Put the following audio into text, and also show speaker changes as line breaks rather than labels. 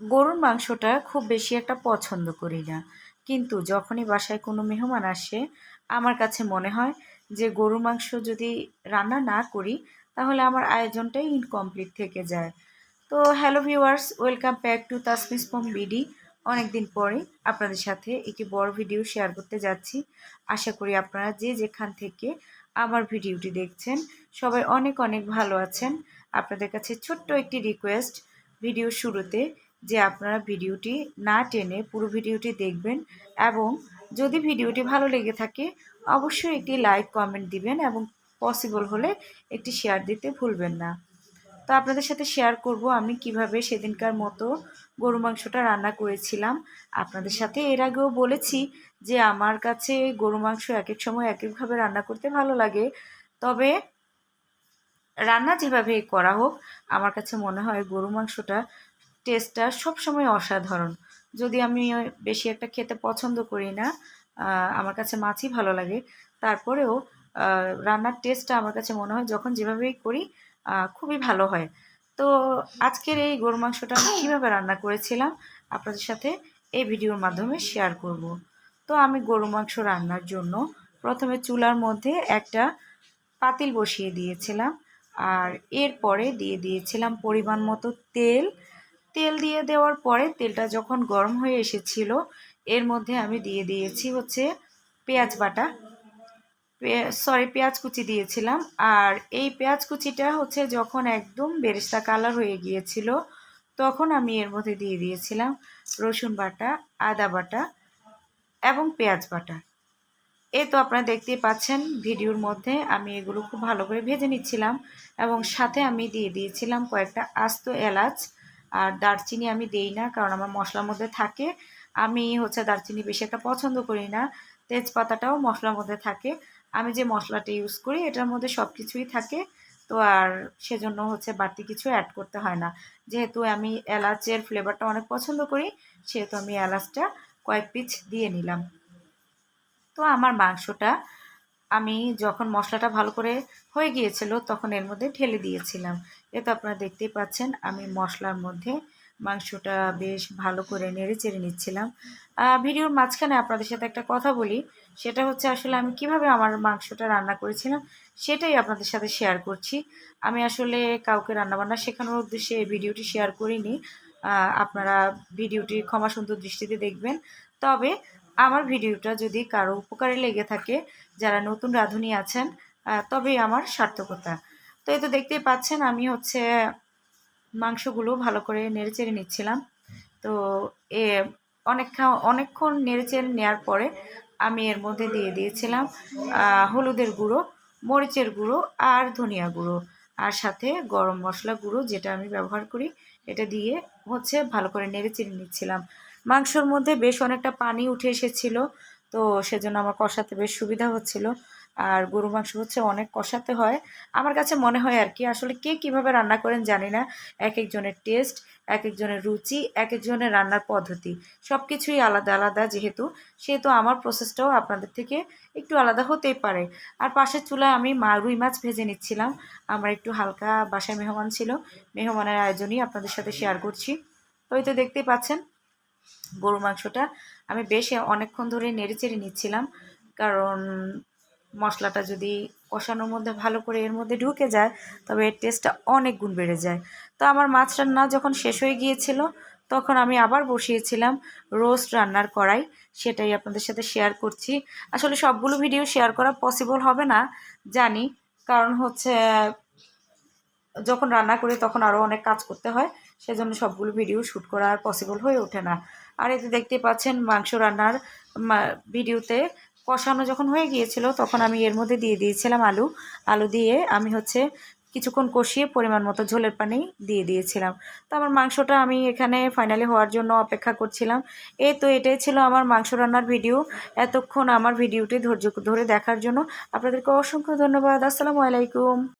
গরুর মাংসটা খুব বেশি একটা পছন্দ করি না। কিন্তু যখনই বাসায় কোনো মেহমান আসে, আমার কাছে মনে হয় যে গরুর মাংস যদি রান্না না করি, তাহলে আমার আয়োজনটাই ইনকমপ্লিট থেকে যায়। তো hello viewers welcome back to তাসমিস পম বিডি অনেকদিন পরে আপনাদের সাথে একটি বড় ভিডিও শেয়ার করতে যাচ্ছি। আশা করি আপনারা যে যেখান থেকে আমার ভিডিওটি দেখছেন, সবাই অনেক অনেক ভালো আছেন। আপনাদের কাছে ছোট্ট একটি রিকোয়েস্ট ভিডিও শুরুতে যে আপনারা ভিডিওটি না টেনে পুরো ভিডিওটি দেখবেন এবং যদি ভিডিওটি ভালো লেগে থাকে, অবশ্যই একটি লাইক, কমেন্ট দিবেন এবং পসিবল হলে একটি শেয়ার দিতে ভুলবেন না। তো আপনাদের সাথে শেয়ার করব আমি কীভাবে সেদিনকার মতো গরু মাংসটা রান্না করেছিলাম। আপনাদের সাথে এর আগেও বলেছি যে আমার কাছে গরু মাংস এক এক সময় এক একভাবে রান্না করতে ভালো লাগে। তবে রান্না যেভাবে করা হোক, আমার কাছে মনে হয় গরু মাংসটা টেস্টটা সবসময় অসাধারণ। যদি আমি বেশি একটা খেতে পছন্দ করি না আমার কাছে মাছই ভালো লাগে। তারপরেও রান্নার টেস্টটা আমার কাছে মনে হয় যখন যেভাবেই করি খুবই ভালো হয়। তো আজকের এই গরু মাংসটা আমি কীভাবে রান্না করেছিলাম, আপনাদের সাথে এই ভিডিওর মাধ্যমে শেয়ার করব। তো আমি গরু মাংস রান্নার জন্য প্রথমে চুলার মধ্যে একটা পাতিল বসিয়ে দিয়েছিলাম। আর এরপরে দিয়ে দিয়েছিলাম পরিমাণ মতো তেল তেল দিয়ে দেওয়ার পরে তেলটা যখন গরম হয়ে এসেছিল, এর মধ্যে আমি দিয়ে দিয়েছি হচ্ছে পেঁয়াজ বাটা। সরি পেঁয়াজ কুচি দিয়েছিলাম। আর এই পেঁয়াজ কুচিটা হচ্ছে যখন একদম বেরেস্তা কালার হয়ে গিয়েছিল, তখন আমি এর মধ্যে দিয়ে দিয়েছিলাম রসুন বাটা, আদা বাটা এবং পেঁয়াজ বাটা। এই তো আপনারা দেখতেই পাচ্ছেন, ভিডিওর মধ্যে আমি এগুলো খুব ভালো করে ভেজে নিচ্ছিলাম এবং সাথে আমি দিয়ে দিয়েছিলাম কয়েকটা আস্ত এলাচ। আর দারচিনি আমি দেই না, কারণ আমার মশলার মধ্যে থাকে। আমি হচ্ছে দারচিনি বেশি একটা পছন্দ করি না, তেজপাতাটাও মশলার মধ্যে থাকে। আমি যে মশলাটা ইউজ করি, এটার মধ্যে সব কিছুই থাকে। তো আর সেজন্য হচ্ছে বাড়তি কিছু অ্যাড করতে হয় না। যেহেতু আমি এলাচের ফ্লেভারটা অনেক পছন্দ করি, সেহেতু আমি এলাচটা কয়েক পিচ দিয়ে নিলাম। তো আমার মাংসটা আমি যখন মশলাটা ভালো করে হয়ে গিয়েছিল, তখন এর মধ্যে ঢেলে দিয়েছিলাম। এ তো আপনারা দেখতেই পাচ্ছেন, আমি মশলার মধ্যে মাংসটা বেশ ভালো করে নেড়ে চেড়ে নিচ্ছিলাম। ভিডিওর মাঝখানে আপনাদের সাথে একটা কথা বলি, সেটা হচ্ছে আসলে আমি কীভাবে আমার মাংসটা রান্না করেছিলাম, সেটাই আপনাদের সাথে শেয়ার করছি। আমি আসলে কাউকে রান্নাবান্না শেখানোর উদ্দেশ্যে এই ভিডিওটি শেয়ার করিনি। আপনারা ভিডিওটি ক্ষমা সুন্দর দৃষ্টিতে দেখবেন। তবে আমার ভিডিওটা যদি কারও উপকারে লেগে থাকে, যারা নতুন রাঁধুনি আছেন তবেই আমার সার্থকতা। তো এই তো দেখতেই পাচ্ছেন, আমি হচ্ছে মাংসগুলো ভালো করে নেড়ে চেড়ে নিচ্ছিলাম। তো এ অনেকক্ষণ অনেকক্ষণ নেড়ে চেড়ে নেওয়ার পরে আমি এর মধ্যে দিয়ে দিয়েছিলাম হলুদের গুঁড়ো, মরিচের গুঁড়ো আর ধনিয়া গুঁড়ো। আর সাথে গরম মশলা গুঁড়ো, যেটা আমি ব্যবহার করি, এটা দিয়ে হচ্ছে ভালো করে নেড়ে চেড়ে নিচ্ছিলাম। মাংসর মধ্যে বেশ অনেকটা পানি উঠে এসেছিল, তো সেজন্য আমার কষাতে বেশ সুবিধা হচ্ছিল। আর গরু মাংস হচ্ছে অনেক কষাতে হয়। আমার কাছে মনে হয় আর কি, আসলে কে কীভাবে রান্না করেন জানি না। এক একজনের টেস্ট এক একজনের রুচি, এক একজনের রান্নার পদ্ধতি সব কিছুই আলাদা আলাদা যেহেতু। সেহেতু আমার প্রসেসটাও আপনাদের থেকে একটু আলাদা হতেই পারে। আর পাশের চুলায় আমি মা রুই মাছ ভেজে নিচ্ছিলাম। আমার একটু হালকা বাসায় মেহমান ছিল। মেহমানের আয়োজনই আপনাদের সাথে শেয়ার করছি। তো তো দেখতেই পাচ্ছেন গরু মাংসটা, আমি বেশ অনেকক্ষণ ধরে নেড়ে চেড়ে নিচ্ছিলাম। কারণ মশলাটা যদি কষানোর মধ্যে ভালো করে এর মধ্যে ঢুকে যায়, তবে এর টেস্টটা অনেক গুণ বেড়ে যায়। তো আমার মাছ রান্না যখন শেষ হয়ে গিয়েছিল, তখন আমি আবার বসিয়েছিলাম রোস্ট রান্নার কড়াই, সেটাই আপনাদের সাথে শেয়ার করছি। আসলে সবগুলো ভিডিও শেয়ার করা পসিবল হবে না, জানি। কারণ হচ্ছে, যখন রান্না করি তখন আরও অনেক কাজ করতে হয়। সেজন্য সবগুলো ভিডিও শ্যুট করা আর পসিবল হয়ে ওঠে না। আর এতে দেখতে পাচ্ছেন, মাংস রান্নার ভিডিওতে কষানো যখন হয়ে গিয়েছিল, তখন আমি এর মধ্যে দিয়ে দিয়েছিলাম আলু। আলু দিয়ে আমি হচ্ছে কিছুক্ষণ কষিয়ে পরিমাণ মতো ঝোলের পানি দিয়ে দিয়েছিলাম। তো আমার মাংসটা আমি এখানে ফাইনালি হওয়ার জন্য অপেক্ষা করছিলাম। এই তো এটাই ছিল আমার মাংস রান্নার ভিডিও এতক্ষণ আমার ভিডিওটি ধৈর্য ধরে দেখার জন্য আপনাদেরকে অসংখ্য ধন্যবাদ। আসসালামু আলাইকুম।